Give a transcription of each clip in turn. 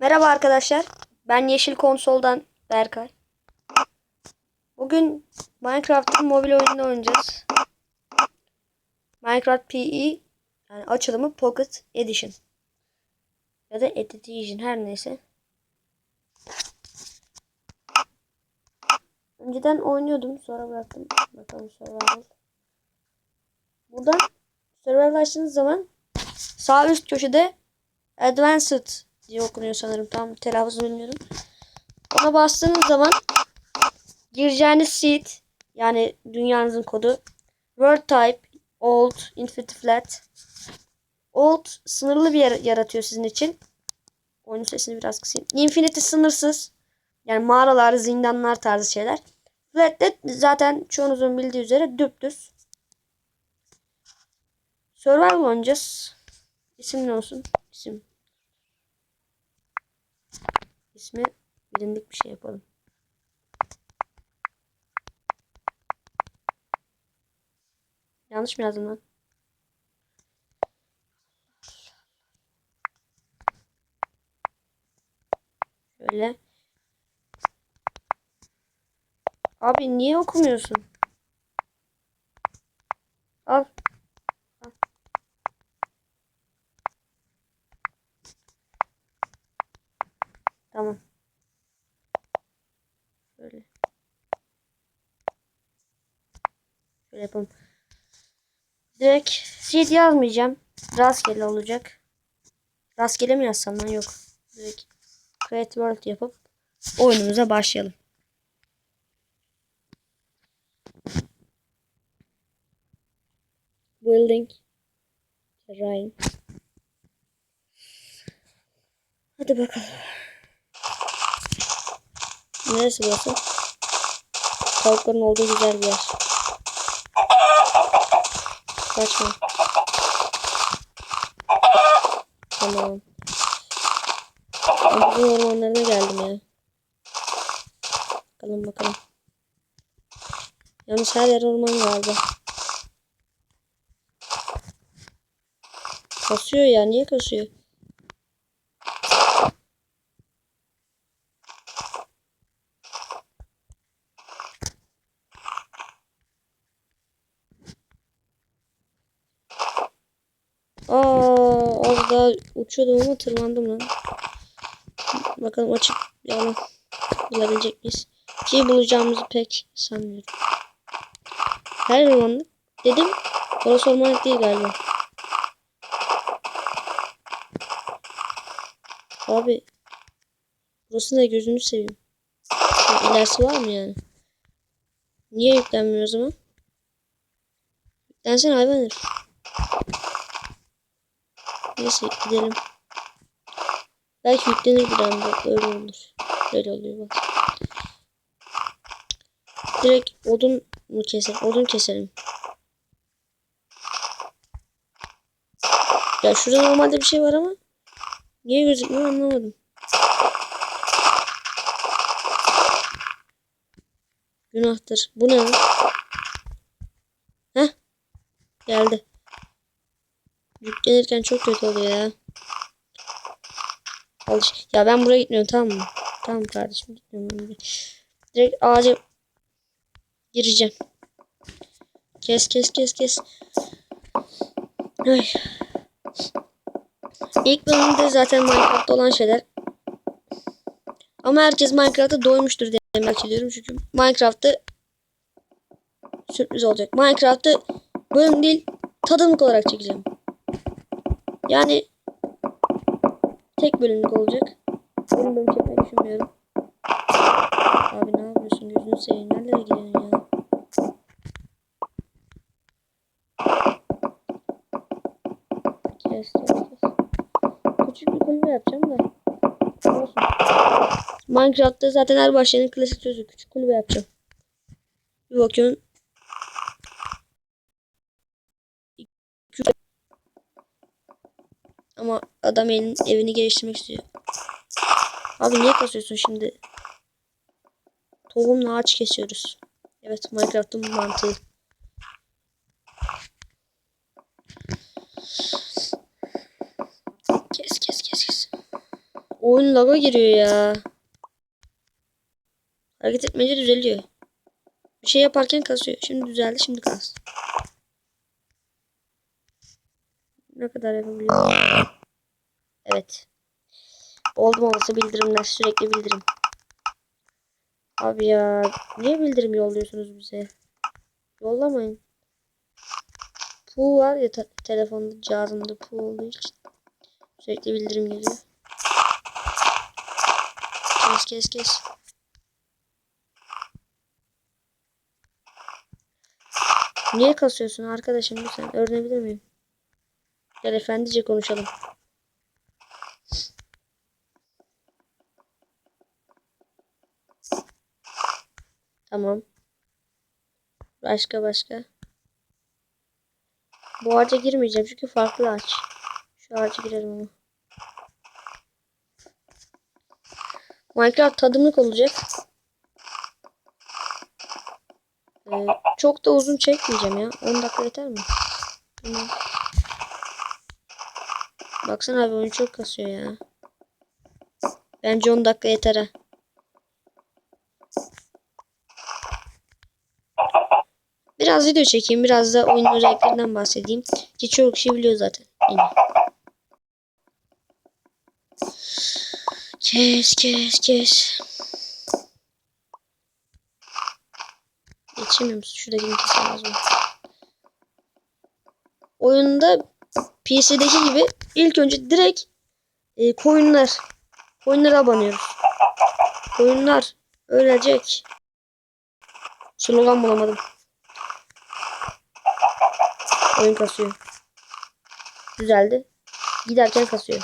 Merhaba arkadaşlar. Ben Yeşil Konsol'dan Berkay. Bugün Minecraft'ın mobil oyununu oynayacağız. Minecraft PE yani açılımı Pocket Edition. Ya da Edition her neyse. Önceden oynuyordum sonra bıraktım. Bakalım survival. Buradan survival açtığınız zaman sağ üst köşede Advanced diye okunuyor sanırım. Tam telaffuzunu bilmiyorum. Ona bastığınız zaman gireceğiniz seed yani dünyanızın kodu word type old infinity flat old sınırlı bir yer yaratıyor sizin için. Oyunun sesini biraz kısayım. Infinity sınırsız. Yani mağaralar, zindanlar tarzı şeyler. Flat de zaten çoğunuzun bildiği üzere düptüz. Survival oynayacağız. İsim ne olsun? İsim. İsmi bilindik bir şey yapalım. Yanlış mı yazdım lan? Şöyle. Abi niye okumuyorsun? Tamam. Şöyle. Şöyle yapalım. Direkt seed yazmayacağım. Rastgele olacak. Rastgele mi yazsam lan yok. Direkt create world yapıp oyunumuza başlayalım. Building terrain. Hadi bakalım. Neresi burası? Tavukların olduğu güzel bir yer. Kaçma. Tamam. Bugün ormanlarına geldim ya. Bakalım bakalım. Yalnız her yer orman galiba. Kasıyor ya. Niye kasıyor? Daha uçuyordum ama tırmandım lan. Bakalım açık alan bulabilecek miyiz? Ki bulacağımızı pek sanmıyorum. Her ormanlık dedim. Orası ormanlık değil galiba. Abi. Burası ne gözünü seveyim. Ya, İlerisi var mı yani? Niye yüklenmiyor o zaman? Yüklensen hayvan herif. Neyse gidelim. Belki yüklenir bir anda. Öyle olur. Öyle oluyor bak. Direkt odun mu keselim? Odun keselim. Ya şurada normalde bir şey var ama niye gözükmüyor anlamadım. Günahtır. Bu ne? Heh. Geldi. Yüklenirken çok kötü oluyor ya. Alış. Ya ben buraya gitmiyorum tamam mı? Tamam kardeşim gitmiyorum. Direkt ağaca gireceğim. Kes kes kes kes. Ay. İlk bölümde zaten Minecraft'ta olan şeyler. Ama herkes Minecraft'a doymuştur diye merak ediyorum. Çünkü Minecraft'ta sürpriz olacak. Minecraft'ı bölüm değil tadımlık olarak çekeceğim. Yani tek bölümlük olacak. Bölüm bölüm çekmeyi düşünmüyorum. Abi ne yapıyorsun? Gözünü seveyim. Nerelere gidiyorsun ya? Kes kes kes. Küçük bir kulübe yapacağım da. Olsun. Minecraft'ta zaten her başlayanın klasik sözü. Küçük kulübe yapacağım. Bir bakıyorsun. Ama adam elin, evini geliştirmek istiyor. Abi niye kasıyorsun şimdi? Tohumla ağaç kesiyoruz. Evet Minecraft'ın mantığı. Kes kes kes kes. Oyun laga giriyor ya. Hareket etmeyince düzeliyor. Bir şey yaparken kasıyor. Şimdi düzeldi şimdi kas. Ne kadar yapabiliyorum? Evet. Oldum olası bildirimler. Sürekli bildirim. Abi ya. Niye bildirim yolluyorsunuz bize? Yollamayın. Pu var ya te- telefonda cihazımda pu olduğu için. Sürekli bildirim geliyor. Kes kes kes. Niye kasıyorsun arkadaşım lütfen öğrenebilir miyim? Gel efendice konuşalım. Tamam. Başka başka. Bu ağaca girmeyeceğim çünkü farklı ağaç. Şu ağaca girelim ama. Minecraft tadımlık olacak. Ee, çok da uzun çekmeyeceğim ya. 10 dakika yeter mi? Tamam. Baksana abi oyun çok kasıyor ya. Bence 10 dakika yeter ha. Biraz video çekeyim. Biraz da oyun özelliklerinden bahsedeyim. Ki çoğu kişi biliyor zaten. Yine. Kes kes kes. Geçemiyor musun? Şuradaki kesmem lazım. Oyunda PC'deki gibi ilk önce direkt e, koyunlar. Koyunlara abanıyoruz. Koyunlar ölecek. Slogan bulamadım. Oyun kasıyor. Düzeldi. Giderken kasıyor.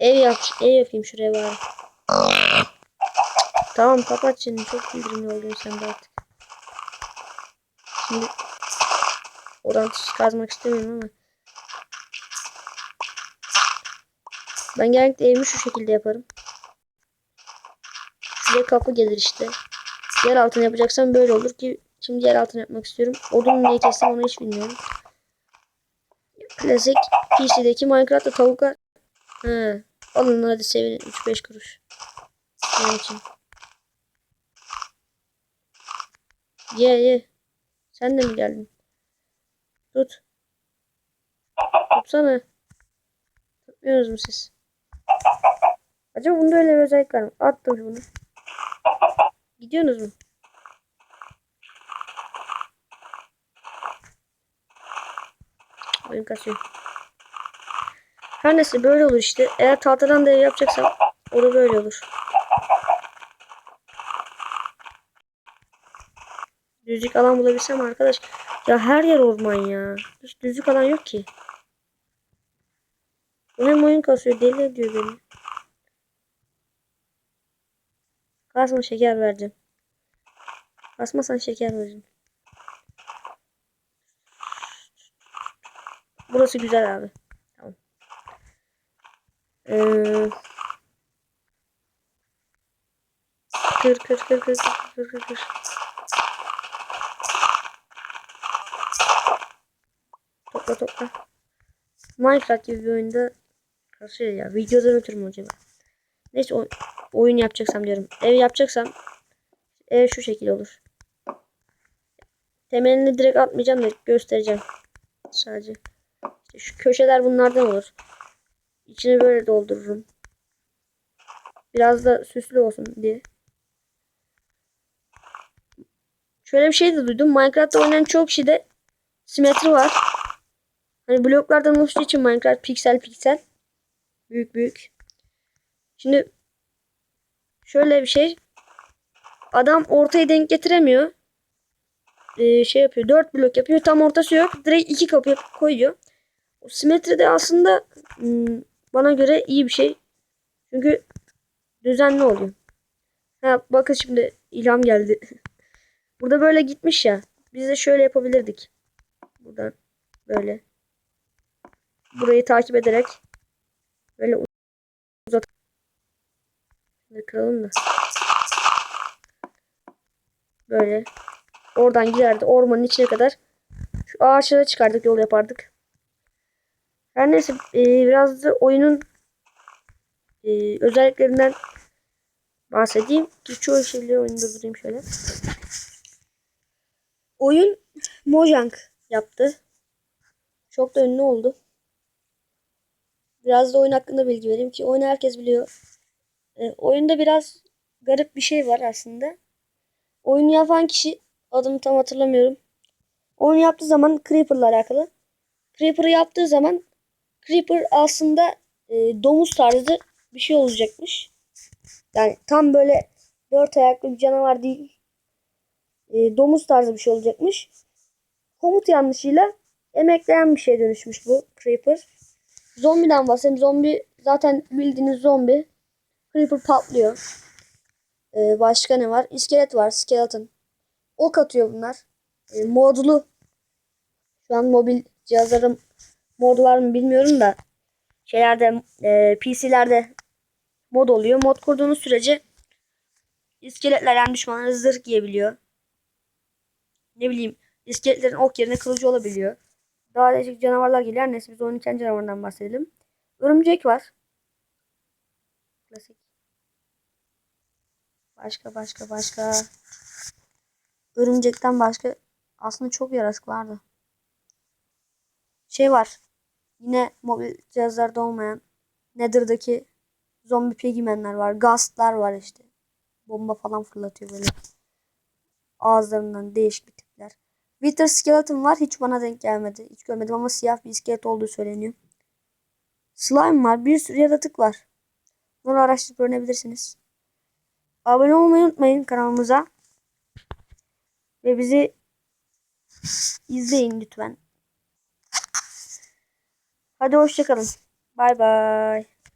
Ev yap, ev yapayım şuraya bari. Tamam kapat şimdi. Çok bildirim yolluyorsun sen de artık. Şimdi orantısız kazmak istemiyorum ama. Ben genellikle evimi şu şekilde yaparım. Şuraya kapı gelir işte. Yer altını yapacaksam böyle olur ki şimdi yer altını yapmak istiyorum. Odunu niye kestim onu hiç bilmiyorum. Klasik PC'deki Minecraft'ta tavuklar. He. Alın hadi sevinin 3-5 kuruş. Benim için. Ye ye. Sen de mi geldin? Tut. Tutsana. Tutmuyorsunuz mu siz? Acaba bunda öyle bir özellik var mı? Attım bunu. Gidiyorsunuz mu? Oyun kasıyor. Her neyse böyle olur işte. Eğer tahtadan da ev yapacaksam o da böyle olur. Düzlük alan bulabilsem arkadaş. Ya her yer orman ya. Hiç düzlük alan yok ki. Hem oyun kasıyor deli ediyor beni. Kasma şeker vereceğim. Kasmasan şeker vereceğim. Burası güzel abi. Tamam. Ee, kır kır kır kır kır kır kır. Topla topla. Minecraft gibi bir oyunda kasıyor ya. Videodan ötürü mü acaba? Neyse o, oyun yapacaksam diyorum. Ev yapacaksam ev şu şekil olur. Temelini direkt atmayacağım da göstereceğim. Sadece. İşte şu köşeler bunlardan olur. İçini böyle doldururum. Biraz da süslü olsun diye. Şöyle bir şey de duydum. Minecraft'ta oynayan çok kişide simetri var. Hani bloklardan oluştuğu için Minecraft piksel piksel. Büyük büyük. Şimdi şöyle bir şey. Adam ortayı denk getiremiyor. Ee, şey yapıyor. Dört blok yapıyor. Tam ortası yok. Direkt iki kapı yapıp koyuyor. O simetri de aslında hmm, bana göre iyi bir şey. Çünkü düzenli oluyor. Ha, bakın şimdi ilham geldi. Burada böyle gitmiş ya. Biz de şöyle yapabilirdik. Buradan böyle. Burayı takip ederek böyle uzat. Şöyle kıralım da. Böyle. Oradan giderdi ormanın içine kadar. Şu ağaçlara çıkardık yol yapardık. Her neyse e, biraz da oyunun e, özelliklerinden bahsedeyim. Çoğu şeyleri oyunu durdurayım şöyle. Oyun Mojang yaptı. Çok da ünlü oldu. Biraz da oyun hakkında bilgi vereyim ki oyunu herkes biliyor. E, oyunda biraz garip bir şey var aslında. Oyunu yapan kişi adını tam hatırlamıyorum. Oyunu yaptığı zaman Creeper'la alakalı. Creeper'ı yaptığı zaman Creeper aslında e, domuz tarzı bir şey olacakmış. Yani tam böyle dört ayaklı bir canavar değil. E, domuz tarzı bir şey olacakmış. Komut yanlışıyla emekleyen bir şeye dönüşmüş bu Creeper. Zombiden bahsedeyim. Zombi zaten bildiğiniz zombi. Creeper patlıyor. Ee, başka ne var? İskelet var. Skeleton. Ok atıyor bunlar. Ee, modlu. Şu an mobil cihazlarım mod var mı bilmiyorum da. Şeylerde e, PC'lerde mod oluyor. Mod kurduğunuz sürece iskeletler yani düşmanları zırh giyebiliyor. Ne bileyim iskeletlerin ok yerine kılıcı olabiliyor. Daha değişik canavarlar geliyor. Her Neyse biz onun kendi canavarından bahsedelim. Örümcek var. Klasik. Başka başka başka. Örümcekten başka aslında çok yaratık vardı. Şey var. Yine mobil cihazlarda olmayan Nether'daki zombi pigmenler var. Gastlar var işte. Bomba falan fırlatıyor böyle. Ağızlarından değişik bir tipler. Wither Skeleton var. Hiç bana denk gelmedi. Hiç görmedim ama siyah bir iskelet olduğu söyleniyor. Slime var. Bir sürü yaratık var. Bunu araştırıp öğrenebilirsiniz. Abone olmayı unutmayın kanalımıza. Ve bizi izleyin lütfen. Hadi hoşçakalın. Bay bay.